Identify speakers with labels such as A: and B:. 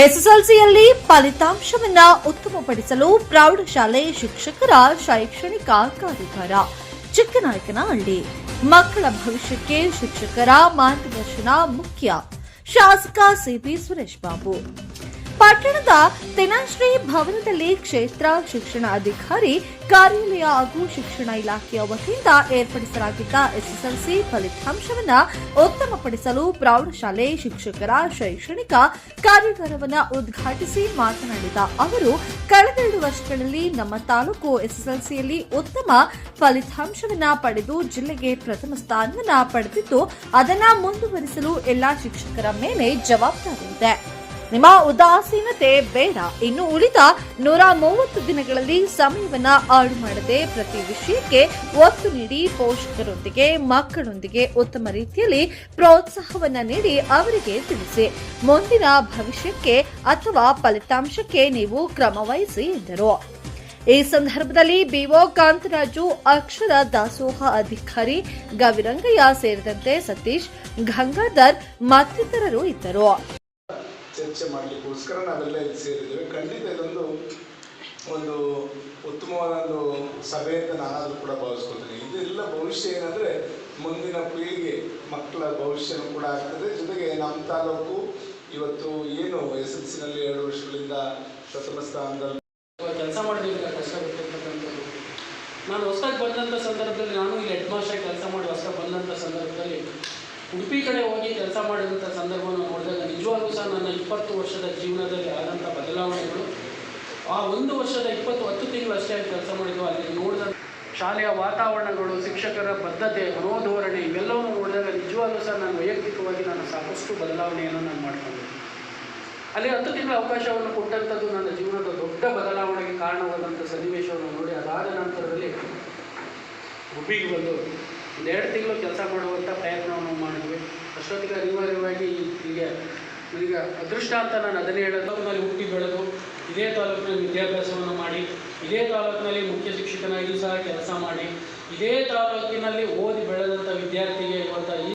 A: ಎಸ್ಎಸ್ಎಲ್ಸಿಯಲ್ಲಿ ಫಲಿತಾಂಶವನ್ನು ಉತ್ತಮಪಡಿಸಲು ಪ್ರೌಢಶಾಲೆ ಶಿಕ್ಷಕರ ಶೈಕ್ಷಣಿಕ ಕಾರ್ಯಾಗಾರ. ಚಿಕ್ಕನಾಯಕನಹಳ್ಳಿ ಮಕ್ಕಳ ಭವಿಷ್ಯಕ್ಕೆ ಶಿಕ್ಷಕರ ಮಾರ್ಗದರ್ಶನ ಮುಖ್ಯ. ಶಾಸಕ ಸಿಪಿ ಸುರೇಶ್ ಬಾಬು. ಪಟ್ಟಣದ ತೆನಾಶ್ರೀ ಭವನದಲ್ಲಿ ಕ್ಷೇತ್ರ ಶಿಕ್ಷಣ ಅಧಿಕಾರಿ ಕಾರ್ಯಾಲಯ ಹಾಗೂ ಶಿಕ್ಷಣ ಇಲಾಖೆಯ ವತಿಯಿಂದ ಏರ್ಪಡಿಸಲಾಗಿದ್ದ ಎಸ್ಎಸ್ಎಲ್ಸಿ ಫಲಿತಾಂಶವನ್ನು ಉತ್ತಮಪಡಿಸಲು ಪ್ರೌಢಶಾಲೆ ಶಿಕ್ಷಕರ ಶೈಕ್ಷಣಿಕ ಕಾರ್ಯಾಗಾರವನ್ನು ಉದ್ಘಾಟಿಸಿ ಮಾತನಾಡಿದ ಅವರು ಕಳೆದೆರಡು ವರ್ಷಗಳಲ್ಲಿ ನಮ್ಮ ತಾಲೂಕು ಎಸ್ಎಸ್ಎಲ್ಸಿಯಲ್ಲಿ ಉತ್ತಮ ಫಲಿತಾಂಶವನ್ನು ಪಡೆದು ಜಿಲ್ಲೆಗೆ ಪ್ರಥಮ ಸ್ಥಾನವನ್ನು ಪಡೆದಿದ್ದು, ಅದನ್ನು ಮುಂದುವರಿಸಲು ಎಲ್ಲಾ ಶಿಕ್ಷಕರ ಮೇಲೆ ಜವಾಬ್ದಾರಿ ಇದೆ ನಿಮ್ಮ ಉದಾಸೀನತೆ ಬೇಡ. ಇನ್ನು ಉಳಿದ ನೂರ ಮೂವತ್ತು ದಿನಗಳಲ್ಲಿ ಸಮಯವನ್ನ ಹಾಳು ಮಾಡದೆ ಪ್ರತಿ ವಿಷಯಕ್ಕೆ ಒತ್ತು ನೀಡಿ ಪೋಷಕರೊಂದಿಗೆ, ಮಕ್ಕಳೊಂದಿಗೆ ಉತ್ತಮ ರೀತಿಯಲ್ಲಿ ಪ್ರೋತ್ಸಾಹವನ್ನ ನೀಡಿ ಅವರಿಗೆ ತಿಳಿಸಿ. ಮುಂದಿನ ಭವಿಷ್ಯಕ್ಕೆ ಅಥವಾ ಫಲಿತಾಂಶಕ್ಕೆ ನೀವು ಕ್ರಮ ವಹಿಸಿ ಎಂದರು. ಈ ಸಂದರ್ಭದಲ್ಲಿ ಬಿಒ ಕಾಂತರಾಜು, ಅಕ್ಷರ ದಾಸೋಹ ಅಧಿಕಾರಿ ಗವಿರಂಗಯ್ಯ ಸೇರಿದಂತೆ ಸತೀಶ್, ಗಂಗಾಧರ್ ಮತ್ತಿತರರು ಇದ್ದರು.
B: ಚರ್ಚೆ ಮಾಡಲಿಕ್ಕೋಸ್ಕರ ನಾವೆಲ್ಲ ಇಲ್ಲಿ ಸೇರಿದ್ದೇವೆ. ಖಂಡಿತ ಇದೊಂದು, ಒಂದು ಉತ್ತಮವಾದ ಒಂದು ಸಭೆ ಅಂತ ನಾನಾದರೂ ಕೂಡ ಭಾವಿಸ್ಕೊತೀನಿ ಇದೆಲ್ಲ ಭವಿಷ್ಯ ಏನಂದರೆ ಮುಂದಿನ ಪೀಳಿಗೆ ಮಕ್ಕಳ ಭವಿಷ್ಯನೂ ಕೂಡ ಆಗ್ತದೆ. ಜೊತೆಗೆ ನಮ್ಮ ತಾಲೂಕು ಇವತ್ತು ಏನು ಎಸ್ ಎಲ್ ಸಿನಲ್ಲಿ ಎರಡು ವರ್ಷಗಳಿಂದ ಪ್ರಥಮ ಸ್ಥಾನದಲ್ಲಿ
C: ಕೆಲಸ ಮಾಡಲಿಕ್ಕೆ ಕಷ್ಟ ನಾನು ಹೊಸದಾಗಿ ಬಂದಂಥ ಸಂದರ್ಭದಲ್ಲಿ ನಾನು ಇಲ್ಲಿ ಹೆಡ್ ಮಾಸ್ಟರ್ ಕೆಲಸ ಮಾಡಿ ಹೊಸ ಬಂದಂಥ ಸಂದರ್ಭದಲ್ಲಿ ಉಡುಪಿ ಕಡೆ ಹೋಗಿ ಕೆಲಸ ಮಾಡಿದಂಥ ಸಂದರ್ಭವನ್ನು ನೋಡಿದಾಗ ನಿಜವಾಗ್ಲೂ ಸಹ ನನ್ನ ಇಪ್ಪತ್ತು ವರ್ಷದ ಜೀವನದಲ್ಲಿ ಆದಂಥ ಬದಲಾವಣೆಗಳು. ಆ ಒಂದು ವರ್ಷದ ಇಪ್ಪತ್ತು ಹತ್ತು ತಿಂಗಳು ಅಷ್ಟೇ ಕೆಲಸ ಮಾಡಿದ್ದು ಅಲ್ಲಿ ನೋಡಿದ ಶಾಲೆಯ ವಾತಾವರಣಗಳು, ಶಿಕ್ಷಕರ ಬದ್ಧತೆ, ಮನೋಧೋರಣೆ ಇವೆಲ್ಲವನ್ನು ನೋಡಿದಾಗ ನಿಜವಾಗ್ಲೂ ಸಹ ನಾನು ವೈಯಕ್ತಿಕವಾಗಿ ನಾನು ಸಾಕಷ್ಟು ಬದಲಾವಣೆಯನ್ನು ನಾನು ಮಾಡ್ಕೊಂಡೆ. ಅಲ್ಲಿ ಹತ್ತು ತಿಂಗಳ ಅವಕಾಶವನ್ನು ಕೊಟ್ಟಂಥದ್ದು ನನ್ನ ಜೀವನದ ದೊಡ್ಡ ಬದಲಾವಣೆಗೆ ಕಾರಣವಾದಂಥ ಸನ್ನಿವೇಶವನ್ನು ನೋಡಿ ಅದಾದ ನಂತರದಲ್ಲಿ ಗುಬ್ಬಿಗೆ ಬಂದು ಒಂದು ಎರಡು ತಿಂಗಳು ಕೆಲಸ ಮಾಡುವಂಥ ಪ್ರಯತ್ನವನ್ನು ಮಾಡಿದ್ವಿ. ಅಷ್ಟೊತ್ತಿಗೆ ಅನಿವಾರ್ಯವಾಗಿ ಈಗ ಈಗ ಅದೃಷ್ಟ ಅಂತ ನಾನು ಅದನ್ನೇ ಹೇಳೋದು. ನಾನು ಹುಟ್ಟಿ ಬೆಳೆದು ಇದೇ ತಾಲೂಕಿನಲ್ಲಿ ವಿದ್ಯಾಭ್ಯಾಸವನ್ನು ಮಾಡಿ, ಇದೇ ತಾಲೂಕಿನಲ್ಲಿ ಮುಖ್ಯ ಶಿಕ್ಷಕನಾಗಿ ಸಹ ಕೆಲಸ ಮಾಡಿ, ಇದೇ ತಾಲೂಕಿನಲ್ಲಿ ಓದಿ ಬೆಳೆದಂಥ ವಿದ್ಯಾರ್ಥಿಗೆ ಇವತ್ತು ಈ